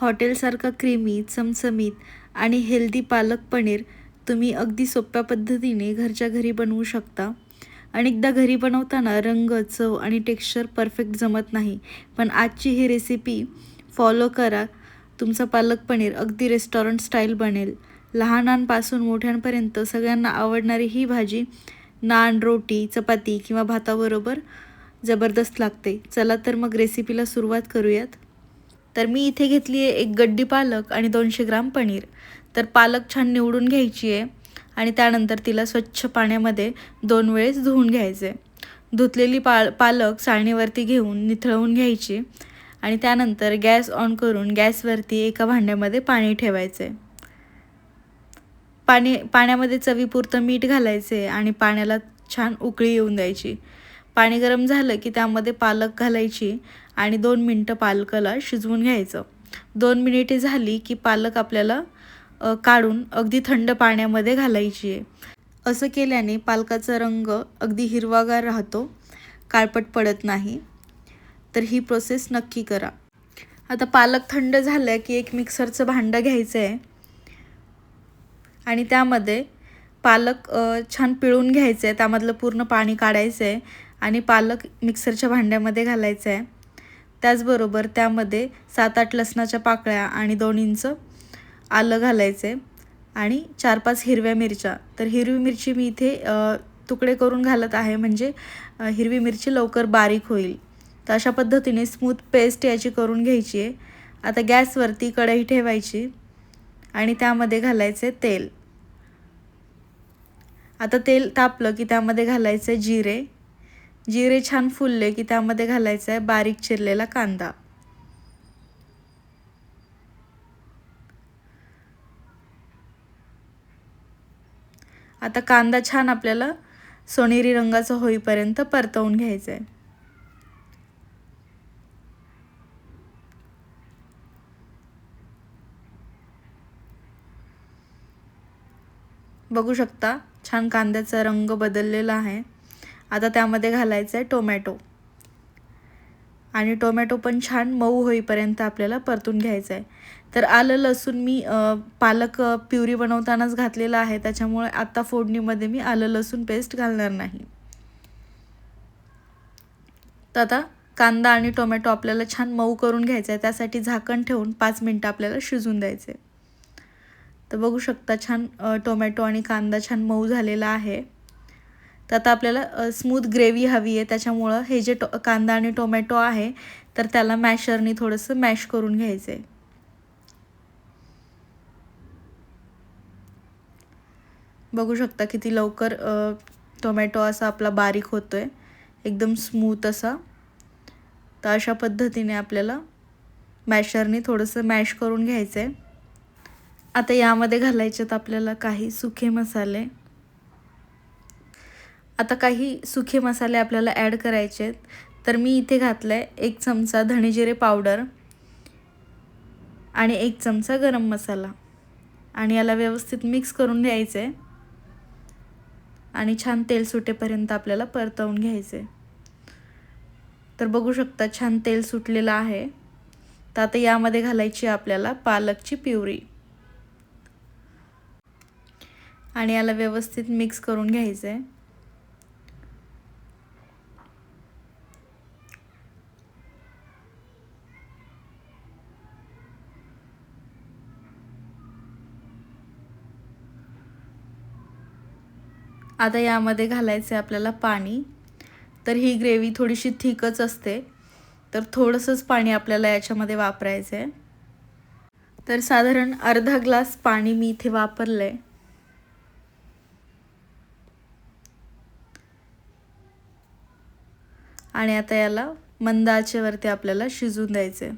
हॉटेलसारखा creamy चमचमीत आणि healthy palak paneer तुम्ही अगदी सोप्या पद्धतीने घरच्या घरी बनवू शकता. अनेकदा घरी बनवताना रंग चव आणि टेक्स्चर परफेक्ट जमत नाही. पण आजची ही रेसिपी फॉलो करा. तुमचं पालक पनीर अगदी रेस्टॉरंट स्टाईल बनेल. लहानांपासून मोठ्यांपर्यंत सगळ्यांना आवडणारी ही भाजी नान रोटी चपाती किंवा भाताबरोबर जबरदस्त लागते. चला तर मग रेसिपीला सुरुवात करूयात. तर मी इथे घेतली आहे एक गड्डी पालक आणि दोनशे ग्राम पनीर. तर पालक छान निवडून घ्यायची आहे आणि त्यानंतर तिला स्वच्छ पाण्यामध्ये दोन वेळेस धुवून घ्यायचे. धुतलेली पा पालक चाळणीवरती घेऊन निथळवून घ्यायची आणि त्यानंतर गॅस ऑन करून गॅसवरती एका भांड्यामध्ये पाणी ठेवायचे. पाणी पाण्यामध्ये चवीपुरतं मीठ घालायचे आणि पाण्याला छान उकळी येऊन द्यायची. पाणी गरम झालं की त्यामध्ये पालक घालायची आणि दोन मिनटं पालकाला शिजवून घ्यायचं. दोन मिनिटे झाली की पालक आपल्याला काढून अगदी थंड पाण्यामध्ये घालायची आहे. असं केल्याने पालकाचा रंग अगदी हिरवागार राहतो काळपट पडत नाही. तर ही प्रोसेस नक्की करा. आता पालक थंड झालं की एक मिक्सरचं भांडं घ्यायचं आहे आणि त्यामध्ये पालक छान पिळून घ्यायचं आहे त्यामधलं पूर्ण पाणी काढायचं आहे आणि पालक मिक्सरच्या भांड्यामध्ये घालायचं आहे त्याचबरोबर त्यामध्ये सात आठ लसणाच्या पाकळ्या आणि दोन इंच आलं घालायचं आहे आणि चार पाच हिरव्या मिरच्या. तर हिरवी मिरची मी इथे तुकडे करून घालत आहे म्हणजे हिरवी मिरची लवकर बारीक होईल. तर अशा पद्धतीने स्मूथ पेस्ट याची करून घ्यायची आहे. आता गॅसवरती कढई ठेवायची आणि त्यामध्ये घालायचे तेल. आता तेल तापलं की त्यामध्ये घालायचे जिरे. जिरे छान फुलले की त्यामध्ये घालायचं आहे बारीक चिरलेला कांदा. आता कांदा छान आपल्याला सोनेरी रंगाचा होईपर्यंत परतवून घ्यायचं आहे बघू शकता छान कांद्याचा रंग बदललेला आहे. आता त्यामध्ये घालायचं आहे टोमॅटो. आणि टोमॅटो पण छान मऊ होईपर्यंत आपल्याला परतून घ्यायचं आहे तर आलं लसूण मी पालक प्युरी बनवतानाच घातलेलं आहे. त्याच्यामुळे आत्ता फोडणीमध्ये मी आलं लसूण पेस्ट घालणार नाही. तर आता कांदा आणि टोमॅटो आपल्याला छान मऊ करून घ्यायचं आहे त्यासाठी झाकण ठेवून पाच मिनटं आपल्याला शिजून द्यायचे तर बघू शकता छान टोमॅटो आणि कांदा छान मऊ झालेला आहे. तर आता आपल्याला स्मूथ ग्रेव्ही हवी आहे. त्याच्यामुळं हे जे टो कांदा आणि टोमॅटो आहे तर त्याला मॅशरनी थोडंसं मॅश करून घ्यायचं आहे बघू शकता किती लवकर टोमॅटो असा आपला बारीक होतो आहे एकदम स्मूथ असा. तर अशा पद्धतीने आपल्याला मॅशरने थोडंसं मॅश करून घ्यायचं आहे आता यामध्ये घालायचे आहेत आपल्याला काही सुखे मसाले. आता काही सुखे मसाले आपल्याला ॲड करायचे आहेत. तर मी इथे घातलं आहे एक चमचा धणेजिरे पावडर आणि एक चमचा गरम मसाला. आणि याला व्यवस्थित मिक्स करून घ्यायचं आहे आणि छान तेल सुटेपर्यंत आपल्याला परतवून घ्यायचं आहे तर बघू शकता छान तेल सुटलेलं आहे. तर आता यामध्ये घालायची आपल्याला पालकची प्युरी. आणि याला व्यवस्थित मिक्स करून घ्यायचं आहे आता यामध्ये घालायचं आहे आपल्याला पाणी. तर ही ग्रेव्ही थोडीशी थिकच असते. तर थोडंसंच पाणी आपल्याला याच्यामध्ये वापरायचं आहे तर साधारण अर्धा ग्लास पाणी मी इथे वापरलं आहे आणि आता याला मंद आचेवरती आपल्याला शिजून द्यायचे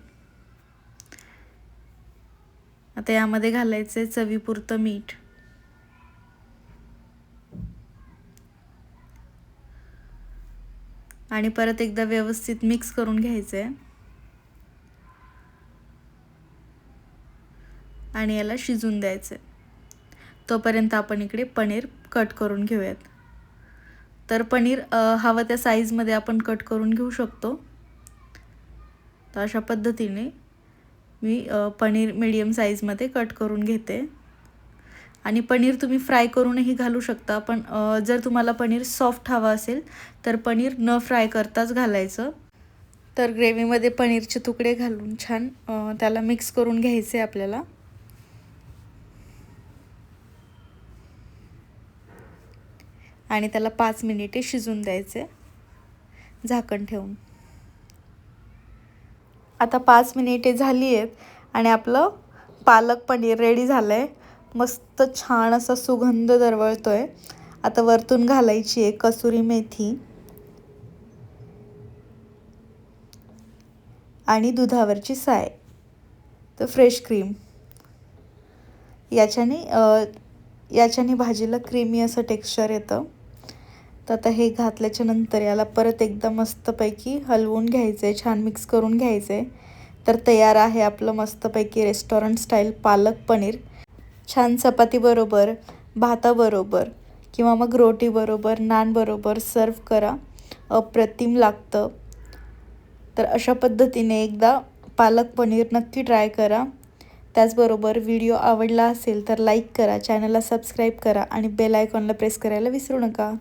आता यामध्ये घालायचे चवीपुरतं मीठ. आणि परत एकदा व्यवस्थित मिक्स करून घ्यायचं आहे आणि याला शिजून द्यायचं आहे तोपर्यंत आपण इकडे पनीर कट करून घेऊयात. तर पनीर हवं त्या साईजमध्ये आपण कट करून घेऊ शकतो. तर अशा पद्धतीने मी पनीर मीडियम साईजमध्ये कट करून घेते. आणि पनीर तुम्ही फ्राय करूनही घालू शकता पण जर तुम्हाला पनीर सॉफ्ट हवं असेल तर पनीर न फ्राय करताच घालायचं. तर ग्रेव्हीमध्ये पनीरचे तुकडे घालून छान त्याला मिक्स करून घ्यायचे आपल्याला. आणि त्याला पाच मिनिटे शिजून द्यायचे झाकण ठेवून. आता पाच मिनिटे झाली आहेत आणि आपलं पालक पनीर रेडी झालं आहे मस्त छान असा सुगंध दरवळतो आहे आता वरतून घालायची आहे कसुरी मेथी. आणि दुधावरची साय. तर फ्रेश क्रीम. याच्याने याच्याने भाजीला क्रीमी असं टेक्स्चर येतं. तर आता हे घातल्याच्या नंतर याला परत एकदा मस्तपैकी हलवून घ्यायचं आहे छान मिक्स करून घ्यायचं आहे तर तयार आहे आपलं मस्तपैकी रेस्टॉरंट स्टाईल पालक पनीर. छान चपातीबरोबर भाताबरोबर किंवा मग रोटीबरोबर नानबरोबर सर्व करा. अप्रतिम लागतं. तर अशा पद्धतीने एकदा पालक पनीर नक्की ट्राय करा. त्याचबरोबर व्हिडिओ आवडला असेल तर लाईक करा चॅनलला सबस्क्राईब करा आणि बेल आयकॉनला प्रेस करायला विसरू नका.